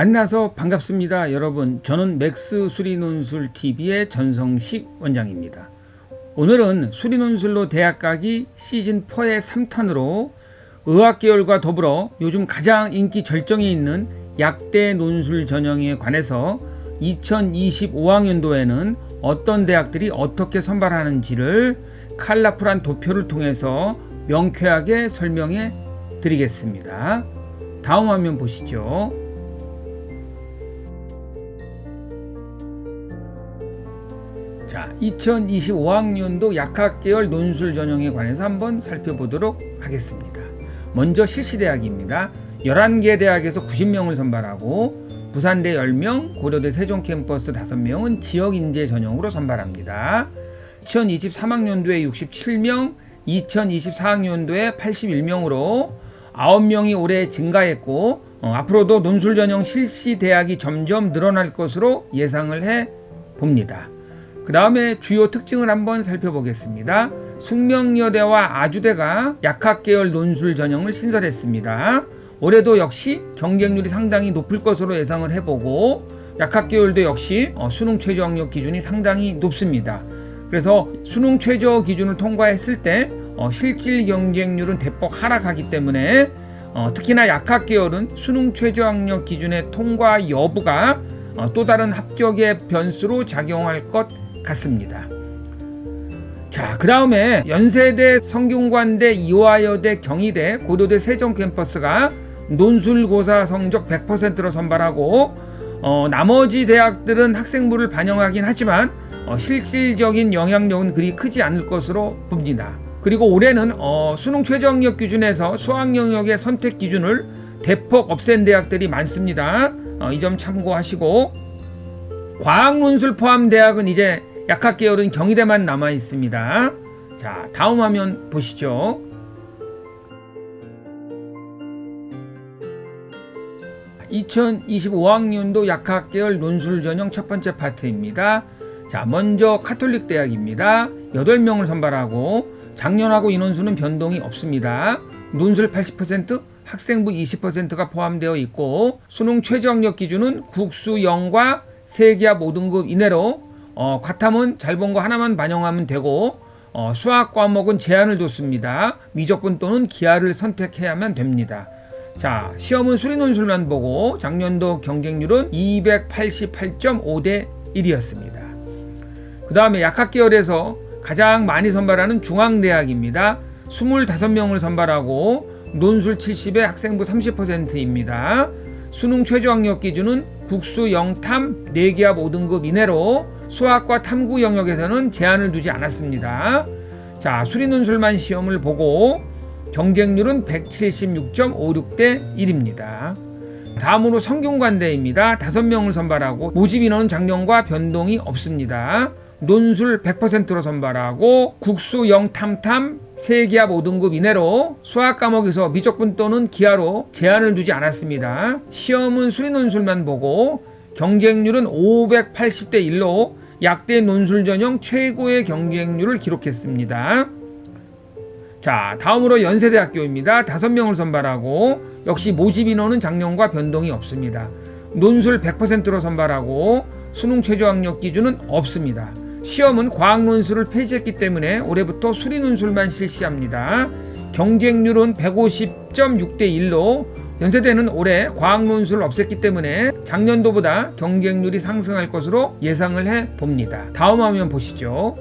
만나서 반갑습니다. 여러분, 저는 맥스 수리논술 TV의 전성식 원장입니다. 오늘은 수리논술로 대학 가기 시즌 4의 3탄으로 의학계열과 더불어 요즘 가장 인기 절정에 있는 약대 논술 전형에 관해서 2025학년도에는 어떤 대학들이 어떻게 선발하는지를 칼라풀한 도표를 통해서 명쾌하게 설명해 드리겠습니다. 다음 화면 보시죠. 2025학년도 약학계열 논술 전형에 관해서 한번 살펴보도록 하겠습니다. 먼저 실시대학입니다. 11개 대학에서 90명을 선발하고 부산대 10명, 고려대 세종 캠퍼스 5명은 지역 인재 전형으로 선발합니다. 2023학년도에 67명, 2024학년도에 81명으로 9명이 올해 증가했고 어, 앞으로도 논술 전형 실시 대학이 점점 늘어날 것으로 예상을 해 봅니다. 그 다음에 주요 특징을 한번 살펴보겠습니다. 숙명여대와 아주대가 약학계열 논술 전형을 신설했습니다. 올해도 역시 경쟁률이 상당히 높을 것으로 예상을 해보고 약학계열도 역시 어, 수능 최저 학력 기준이 상당히 높습니다. 그래서 수능 최저 기준을 통과했을 때 어, 실질 경쟁률은 대폭 하락하기 때문에 어, 특히나 약학계열은 수능 최저 학력 기준의 통과 여부가 어, 또 다른 합격의 변수로 작용할 것 같습니다. 자, 그 다음에 연세대, 성균관대, 이화여대, 경희대, 고려대 세종 캠퍼스가 논술고사 성적 100%로 선발하고 어, 나머지 대학들은 학생부를 반영하긴 하지만 어, 실질적인 영향력은 그리 크지 않을 것으로 봅니다. 그리고 올해는 어, 수능 최저학력 기준에서 수학 영역의 선택 기준을 대폭 없앤 대학들이 많습니다. 어, 이점 참고하시고 과학 논술 포함 대학은 이제 약학 계열은 경희대만 남아 있습니다. 자, 다음 화면 보시죠. (2025학년도) 약학 계열 논술 전형 첫 번째 파트입니다. 자, 먼저 카톨릭 대학입니다. 8명을 선발하고 작년하고 인원수는 변동이 없습니다. 논술 80%, 학생부 20%가 포함되어 있고 수능 최저학력 기준은 국수 0과 세기압 5등급 이내로 어, 과탐은 잘 본 거 하나만 반영하면 되고 어, 수학 과목은 제한을 뒀습니다. 미적분 또는 기하를 선택해야만 됩니다. 자, 시험은 수리 논술만 보고 작년도 경쟁률은 288.5 대 1이었습니다. 그 다음에 약학 계열에서 가장 많이 선발하는 중앙대학입니다. 25명을 선발하고 논술 70에 학생부 30%입니다. 수능 최저학력 기준은 국수 0탐 4기합 5등급 이내로 수학과 탐구 영역에서는 제한을 두지 않았습니다. 자, 수리 논술만 시험을 보고 경쟁률은 176.56 대 1입니다. 다음으로 성균관대입니다. 5명을 선발하고 모집 인원은 작년과 변동이 없습니다. 논술 100%로 선발하고 국수 0탐탐 3기합 5등급 이내로 수학 과목에서 미적분 또는 기하로 제한을 두지 않았습니다. 시험은 수리 논술만 보고 경쟁률은 580대 1로 약대 논술 전형 최고의 경쟁률을 기록했습니다. 자, 다음으로 연세대학교입니다. 5명을 선발하고 역시 모집 인원은 작년과 변동이 없습니다. 논술 100%로 선발하고 수능 최저학력 기준은 없습니다. 시험은 과학 논술을 폐지했기 때문에 올해부터 수리 논술만 실시합니다. 경쟁률은 150.6대 1로 연세대는 올해 과학 논술을 없앴기 때문에 작년도보다 경쟁률이 상승할 것으로 예상을 해 봅니다. 다음 화면 보시죠.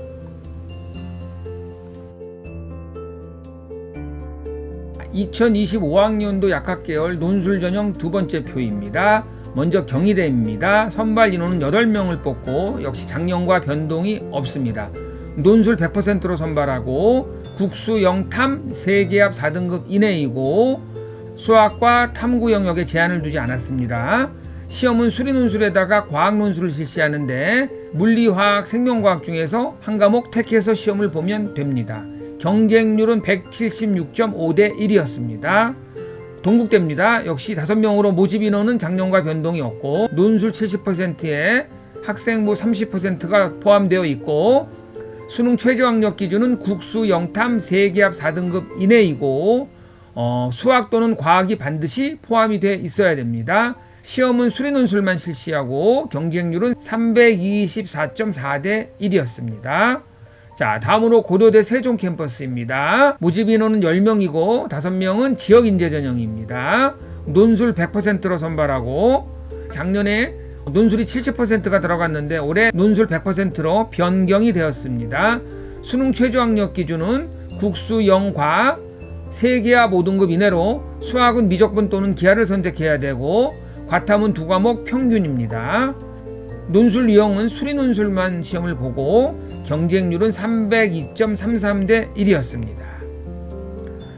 (2025학년도) 약학계열 논술 전형 두 번째 표입니다. 먼저 경희대입니다. 선발 인원은 8명을 뽑고 역시 작년과 변동이 없습니다. 논술 100%로 선발하고 국수 0탐 3개합 4등급 이내이고 수학과 탐구 영역에 제한을 두지 않았습니다. 시험은 수리 논술에다가 과학 논술을 실시하는데 물리, 화학, 생명과학 중에서 한 과목 택해서 시험을 보면 됩니다. 경쟁률은 176.5대 1이었습니다. 동국대입니다. 역시 5명으로 모집 인원은 작년과 변동이 없고 논술 70%에 학생부 30%가 포함되어 있고 수능 최저학력 기준은 국수 0탐 3기합 4등급 이내이고 어, 수학 또는 과학이 반드시 포함이 돼 있어야 됩니다. 시험은 수리 논술만 실시하고 경쟁률은 324.4 대 1이었습니다. 자, 다음으로 고려대 세종 캠퍼스입니다. 모집 인원은 10명이고 5명은 지역 인재 전형입니다. 논술 100%로 선발하고 작년에 논술이 70%가 들어갔는데 올해 논술 100%로 변경이 되었습니다. 수능 최저 학력 기준은 국수 영과 3개와 5등급 이내로 수학은 미적분 또는 기하를 선택해야 되고 과탐은 두 과목 평균입니다. 논술 유형은 수리 논술만 시험을 보고 경쟁률은 302.33 대 1이었습니다.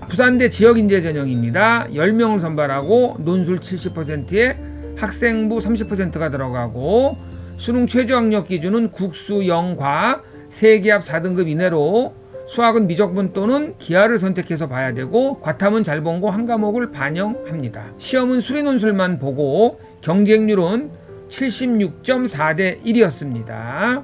부산대 지역 인재 전형입니다. 10명을 선발하고 논술 70%에 학생부 30%가 들어가고 수능 최저 학력 기준은 국수 영과 3개합 4등급 이내로 수학은 미적분 또는 기하를 선택해서 봐야 되고 과탐은 잘 본고 한 과목을 반영합니다. 시험은 수리 논술만 보고 경쟁률은 76.4 대 1이었습니다.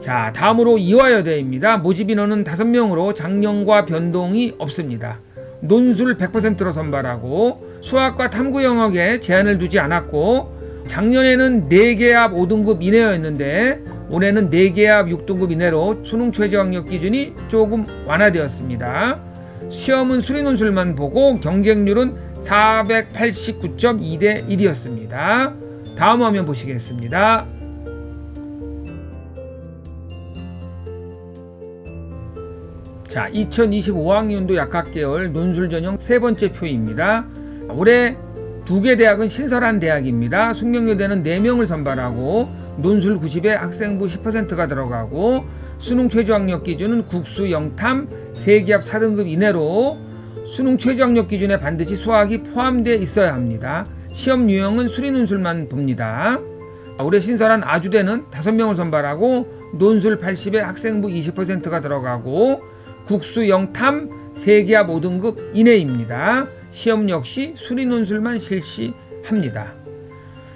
자, 다음으로 이화여대입니다. 모집 인원은 5명으로 작년과 변동이 없습니다. 논술 100%로 선발하고 수학과 탐구 영역에 제한을 두지 않았고 작년에는 4개 합 5등급 이내였는데 올해는 4개 합 6등급 이내로 수능 최저 학력 기준이 조금 완화되었습니다. 시험은 수리 논술만 보고 경쟁률은 489.2 대 1이었습니다. 다음 화면 보시겠습니다. 자, 2025학년도 약학계열 논술 전형 세 번째 표입니다. 올해 두 개 대학은 신설한 대학입니다. 숙명여대는 4명을 선발하고 논술 90에 학생부 10%가 들어가고 수능 최저 학력 기준은 국수 영탐 3기합 4등급 이내로 수능 최저 학력 기준에 반드시 수학이 포함되어 있어야 합니다. 시험 유형은 수리 논술만 봅니다. 올해 신설한 아주대는 5명을 선발하고 논술 80에 학생부 20%가 들어가고 국수 영탐 3기합 5등급 이내입니다. 시험 역시 수리 논술만 실시합니다.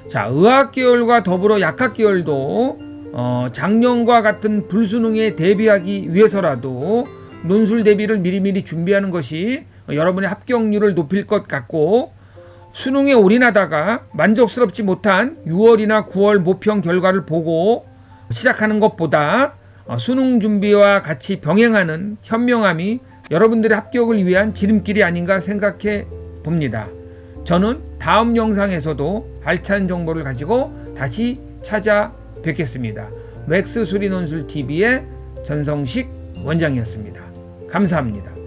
자, 의학 계열과 더불어 약학 계열도 어, 작년과 같은 불수능에 대비하기 위해서라도 논술 대비를 미리미리 준비하는 것이 여러분의 합격률을 높일 것 같고 수능에 올인하다가 만족스럽지 못한 6월이나 9월 모평 결과를 보고 시작하는 것보다 어, 수능 준비와 같이 병행하는 현명함이 여러분들의 합격을 위한 지름길이 아닌가 생각해 봅니다. 저는 다음 영상에서도 알찬 정보를 가지고 다시 찾아뵙겠습니다. 맥스 수리 논술 TV의 전성식 원장이었습니다. 감사합니다.